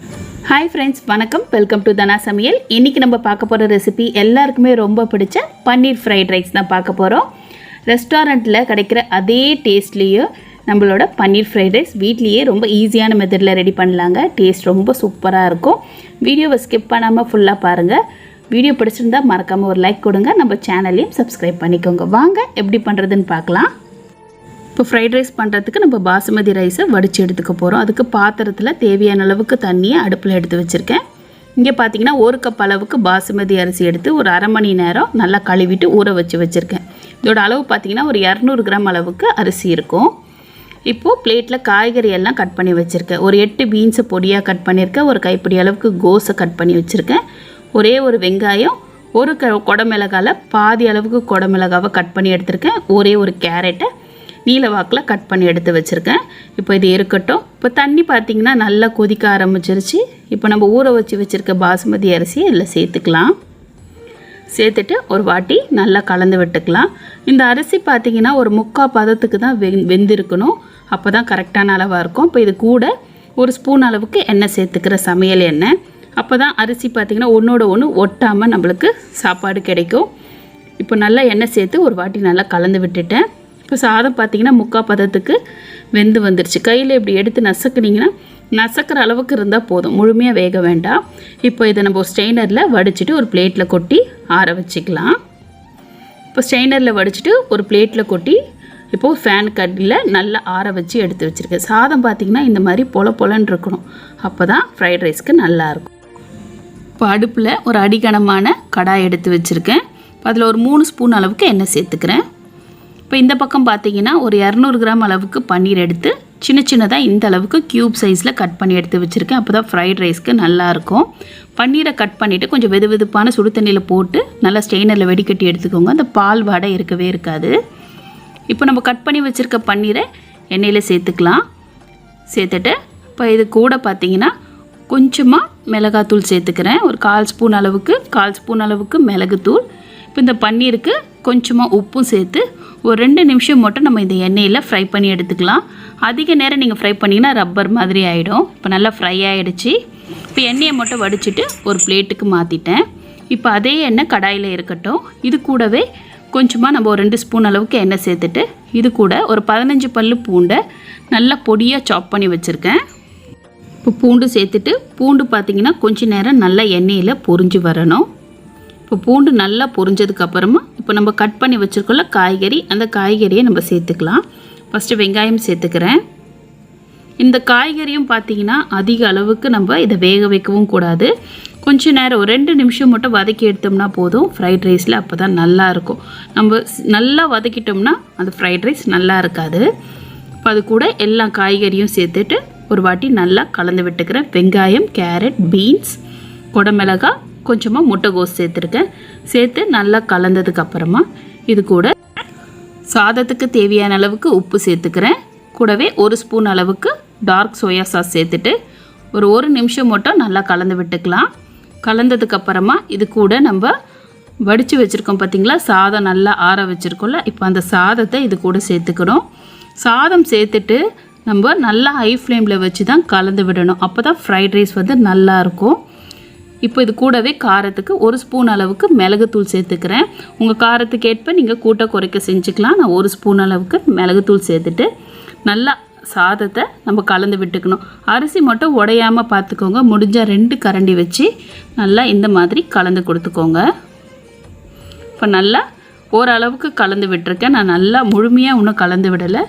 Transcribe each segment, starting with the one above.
Hi friends வணக்கம். Welcome to Dhana சமையல் இன்றைக்கி நம்ம பார்க்க போகிற ரெசிபி எல்லாருக்குமே ரொம்ப பிடிச்ச பன்னீர் ஃப்ரைட் ரைஸ் தான் பார்க்க போகிறோம் ரெஸ்டாரண்ட்டில் கிடைக்கிற அதே டேஸ்ட்லேயும் நம்மளோட பன்னீர் ஃப்ரைட் ரைஸ் வீட்லேயே ரொம்ப ஈஸியான மெத்தடில் ரெடி பண்ணலாங்க. டேஸ்ட் ரொம்ப சூப்பராக இருக்கும். வீடியோவை ஸ்கிப் பண்ணாமல் ஃபுல்லாக பாருங்கள் வீடியோ பிடிச்சிருந்தா மறக்காமல் ஒரு லைக் கொடுங்க. நம்ம சேனலையும் சப்ஸ்கிரைப் பண்ணிக்கோங்க. வாங்க எப்படி பண்ணுறதுன்னு பார்க்கலாம். இப்போ ஃப்ரைட் ரைஸ் பண்ணுறதுக்கு நம்ம பாசுமதி ரைஸை வடித்து எடுத்துக்க போகிறோம் அதுக்கு பாத்திரத்தில் தேவையான அளவுக்கு தண்ணியை அடுப்பில் எடுத்து வச்சுருக்கேன். இங்கே பார்த்தீங்கன்னா ஒரு கப் அளவுக்கு பாசுமதி அரிசி எடுத்து ஒரு அரை மணி நேரம் நல்லா கழுவிட்டு ஊற வச்சு வச்சுருக்கேன். இதோட அளவு பார்த்தீங்கன்னா ஒரு இரநூறு கிராம் அளவுக்கு அரிசி இருக்கும். இப்போது பிளேட்டில் காய்கறி எல்லாம் கட் பண்ணி வச்சுருக்கேன். ஒரு எட்டு பீன்ஸை பொடியாக கட் பண்ணியிருக்கேன். ஒரு கைப்பிடி அளவுக்கு கோஸை கட் பண்ணி வச்சுருக்கேன். ஒரே ஒரு வெங்காயம் ஒரு க குடமிளகாவில் பாதி அளவுக்கு குடமிளகாவை கட் பண்ணி எடுத்திருக்கேன். ஒரே ஒரு கேரட்டை நீல வாக்கில் கட் பண்ணி எடுத்து வச்சுருக்கேன். இப்போ இது இருக்கட்டும். இப்போ தண்ணி பார்த்திங்கன்னா நல்லா கொதிக்க ஆரம்பிச்சிருச்சு. இப்போ நம்ம ஊற வச்சு வச்சுருக்க பாசுமதி அரிசி இதில் சேர்த்துக்கலாம். சேர்த்துட்டு ஒரு வாட்டி நல்லா கலந்து விட்டுக்கலாம். இந்த அரிசி பார்த்திங்கன்னா ஒரு முக்கால் பதத்துக்கு தான் வெ வெந்திருக்கணும். அப்போ தான் கரெக்டான அளவாக இருக்கும். இப்போ இது கூட ஒரு ஸ்பூன் அளவுக்கு எண்ணெய் சேர்த்துக்கிற சமையல் எண்ணெய். அப்போ தான் அரிசி பார்த்திங்கன்னா ஒன்றோட ஒன்று ஒட்டாமல் நம்மளுக்கு சாப்பாடு கிடைக்கும். இப்போ நல்லா எண்ணெய் சேர்த்து ஒரு வாட்டி நல்லா கலந்து விட்டுட்டேன். இப்போ சாதம் பார்த்தீங்கன்னா முக்கால் பதத்துக்கு வெந்து வந்துருச்சு. கையில் இப்படி எடுத்து நசுக்குனிங்கன்னா நசக்கிற அளவுக்கு இருந்தால் போதும். முழுமையாக வேக வேண்டாம். இப்போ இதை நம்ம ஸ்டெயினரில் வடிச்சிட்டு ஒரு பிளேட்டில் கொட்டி ஆற வச்சுக்கலாம். இப்போ ஸ்டெயினரில் வடிச்சிட்டு ஒரு பிளேட்டில் கொட்டி இப்போது ஃபேன் கட்டில் நல்லா ஆற வச்சு எடுத்து வச்சுருக்கேன். சாதம் பார்த்திங்கன்னா இந்த மாதிரி பொல பொலன்னு இருக்கணும். அப்போ தான் ஃப்ரைட் ரைஸ்க்கு நல்லாயிருக்கும் இப்போ அடுப்பில் ஒரு அடிக்கணமான கடாய் எடுத்து வச்சுருக்கேன். அதில் ஒரு மூணு ஸ்பூன் அளவுக்கு எண்ணெய் சேர்த்துக்கிறேன். இப்போ இந்த பக்கம் பார்த்தீங்கன்னா ஒரு இரநூறு கிராம் அளவுக்கு பன்னீர் எடுத்து சின்ன சின்னதாக இந்த அளவுக்கு க்யூப் சைஸில் கட் பண்ணி எடுத்து வச்சுருக்கேன். அப்போ தான் ஃப்ரைட் ரைஸ்க்கு நல்லாயிருக்கும் பன்னீரை கட் பண்ணிவிட்டு கொஞ்சம் வெது வெதுப்பான சுடு தண்ணியில் போட்டு நல்லா ஸ்டெயினரில் வெடிக்கட்டி எடுத்துக்கோங்க. அந்த பால் வாடை இருக்கவே இருக்காது. இப்போ நம்ம கட் பண்ணி வச்சுருக்க பன்னீரை எண்ணெயில் சேர்த்துக்கலாம். சேர்த்துட்டு இப்போ இது கூட பார்த்தீங்கன்னா கொஞ்சமாக மிளகாத்தூள் சேர்த்துக்கிறேன். ஒரு கால் ஸ்பூன் அளவுக்கு கால் ஸ்பூன் அளவுக்கு மிளகுத்தூள். இப்போ இந்த பன்னீருக்கு கொஞ்சமாக உப்பும் சேர்த்து ஒரு ரெண்டு நிமிஷம் மட்டும் நம்ம இந்த எண்ணெயில் ஃப்ரை பண்ணி எடுத்துக்கலாம். அதிக நேரம் நீங்கள் ஃப்ரை பண்ணிங்கன்னா ரப்பர் மாதிரி ஆகிடும் இப்போ நல்லா ஃப்ரை ஆகிடுச்சு இப்போ எண்ணெயை மட்டும் வடிச்சிட்டு ஒரு பிளேட்டுக்கு மாற்றிட்டேன் இப்போ அதே எண்ணெய் கடாயில் இருக்கட்டும். இது கூடவே கொஞ்சமாக நம்ம ஒரு ரெண்டு ஸ்பூன் அளவுக்கு எண்ணெய் சேர்த்துட்டு இது கூட ஒரு பதினஞ்சு பல்லு பூண்டை நல்லா பொடியாக சாப் பண்ணி வச்சுருக்கேன். இப்போ பூண்டு சேர்த்துட்டு பூண்டு பார்த்திங்கன்னா கொஞ்ச நேரம் நல்லா எண்ணெயில் பொரிஞ்சு வரணும். இப்போ பூண்டு நல்லா பொரிஞ்சதுக்கப்புறமா இப்போ நம்ம கட் பண்ணி வச்சுருக்கோம்ல காய்கறி அந்த காய்கறியை நம்ம சேர்த்துக்கலாம். ஃபஸ்ட்டு வெங்காயம் சேர்த்துக்கிறேன். இந்த காய்கறியும் பார்த்தீங்கன்னா அதிக அளவுக்கு நம்ம இதை வேக வைக்கவும் கூடாது. கொஞ்ச நேரம் ரெண்டு நிமிஷம் மட்டும் வதக்கி எடுத்தோம்னா போதும். ஃப்ரைட் ரைஸில் அப்போ தான் நல்லாயிருக்கும் நம்ம நல்லா வதக்கிட்டோம்னா அந்த ஃப்ரைட் ரைஸ் நல்லா இருக்காது. இப்போ அது கூட எல்லா காய்கறியும் சேர்த்துட்டு ஒரு வாட்டி நல்லா கலந்து விட்டுக்கிறேன். வெங்காயம் கேரட் பீன்ஸ் குடமிளகாய் கொஞ்சமாக முட்டைகோஸ் சேர்த்துருக்கேன். சேர்த்து நல்லா கலந்ததுக்கு அப்புறமா இது கூட சாதத்துக்கு தேவையான அளவுக்கு உப்பு சேர்த்துக்கிறேன். கூடவே ஒரு ஸ்பூன் அளவுக்கு டார்க் சோயா சாஸ் சேர்த்துட்டு ஒரு ஒரு நிமிஷம் மட்டும் நல்லா கலந்து விட்டுக்கலாம். கலந்ததுக்கு அப்புறமா இது கூட நம்ம வடித்து வச்சுருக்கோம் பார்த்திங்களா சாதம் நல்லா ஆற வச்சுருக்கோம்ல இப்போ அந்த சாதத்தை இது கூட சேர்த்துக்கிறோம். சாதம் சேர்த்துட்டு நம்ம நல்லா ஹை ஃப்ளேமில் வச்சு தான் கலந்து விடணும். அப்போ தான் ஃப்ரைட் ரைஸ் வந்து நல்லா இருக்கும். இப்போ இது கூடவே காரத்துக்கு ஒரு ஸ்பூன் அளவுக்கு மிளகுத்தூள் சேர்த்துக்கிறேன். உங்கள் காரத்துக்கு ஏற்ப நீங்கள் கூட்ட குறைக்க செஞ்சுக்கலாம். நான் ஒரு ஸ்பூன் அளவுக்கு மிளகுத்தூள் சேர்த்துட்டு நல்லா சாதத்தை நம்ம கலந்து விட்டுக்கணும். அரிசி மட்டும் உடையாமல் பார்த்துக்கோங்க. முடிஞ்சால் ரெண்டு கரண்டி வச்சு நல்லா இந்த மாதிரி கலந்து கொடுத்துக்கோங்க. இப்போ நல்லா ஓரளவுக்கு கலந்து விட்டுருக்கேன். நான் நல்லா முழுமையாக இன்னும் கலந்து விடலை.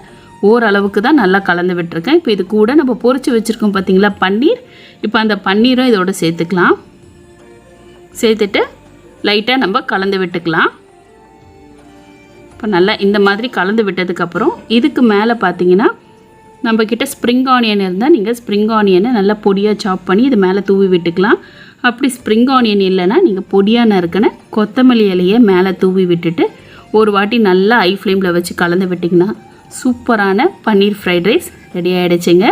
ஓரளவுக்கு தான் நல்லா கலந்து விட்டுருக்கேன். இப்போ இது கூட நம்ம பொரிச்சு வச்சுருக்கோம் பார்த்தீங்களா பன்னீர். இப்போ அந்த பன்னீரும் இதோட சேர்த்துக்கலாம். சேர்த்துட்டு லைட்டாக நம்ம கலந்து விட்டுக்கலாம். இப்போ நல்லா இந்த மாதிரி கலந்து விட்டதுக்கப்புறம் இதுக்கு மேலே பார்த்தீங்கன்னா நம்மக்கிட்ட ஸ்ப்ரிங் ஆனியன் இருந்தால் நீங்கள் ஸ்ப்ரிங் ஆனியனை நல்லா பொடியாக சாப் பண்ணி இது மேலே தூவி விட்டுக்கலாம். அப்படி ஸ்ப்ரிங் ஆனியன் இல்லைன்னா நீங்கள் பொடியாக நறுக்கின கொத்தமல்லி இலையை மேலே தூவி விட்டுட்டு ஒரு வாட்டி நல்லா ஐ ஃப்ளேமில் வச்சு கலந்து விட்டிங்கன்னா சூப்பரான பன்னீர் ஃப்ரைட் ரைஸ் ரெடி ஆகிடுச்சிங்க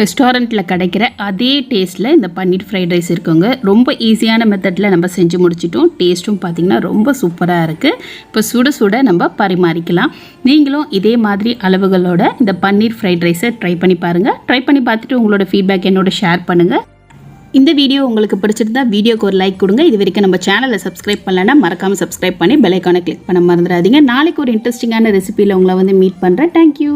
ரெஸ்டாரண்ட்டில் கிடைக்கிற அதே டேஸ்ட்டில் இந்த பன்னீர் ஃப்ரைட் ரைஸ் இருக்குங்க. ரொம்ப ஈஸியான மெத்தடில் நம்ம செஞ்சு முடிச்சிட்டோம். டேஸ்ட்டும் பார்த்திங்கன்னா ரொம்ப சூப்பராக இருக்குது இப்போ சுட சுட நம்ம பரிமாறிக்கலாம். நீங்களும் இதே மாதிரி அளவுகளோட இந்த பன்னீர் ஃப்ரைட் ரைஸை ட்ரை பண்ணி பாருங்கள் ட்ரை பண்ணி பார்த்துட்டு உங்களோட ஃபீட்பேக் என்னோட ஷேர் பண்ணுங்கள் இந்த வீடியோ உங்களுக்கு பிடிச்சிருந்தா வீடியோக்கு ஒரு லைக் கொடுங்க. இது வரைக்கும் நம்ம சேனலை சப்ஸ்கிரைப் பண்ணலன்னா மறக்காமல் சப்ஸ்கிரைப் பண்ணி பெலைக்கானை கிளிக் பண்ண மறந்துடாதீங்க. நாளைக்கு ஒரு இன்ட்ரெஸ்டிங்கான ரெசிபியில் உங்களை வந்து மீட் பண்ணுறேன் தேங்க்யூ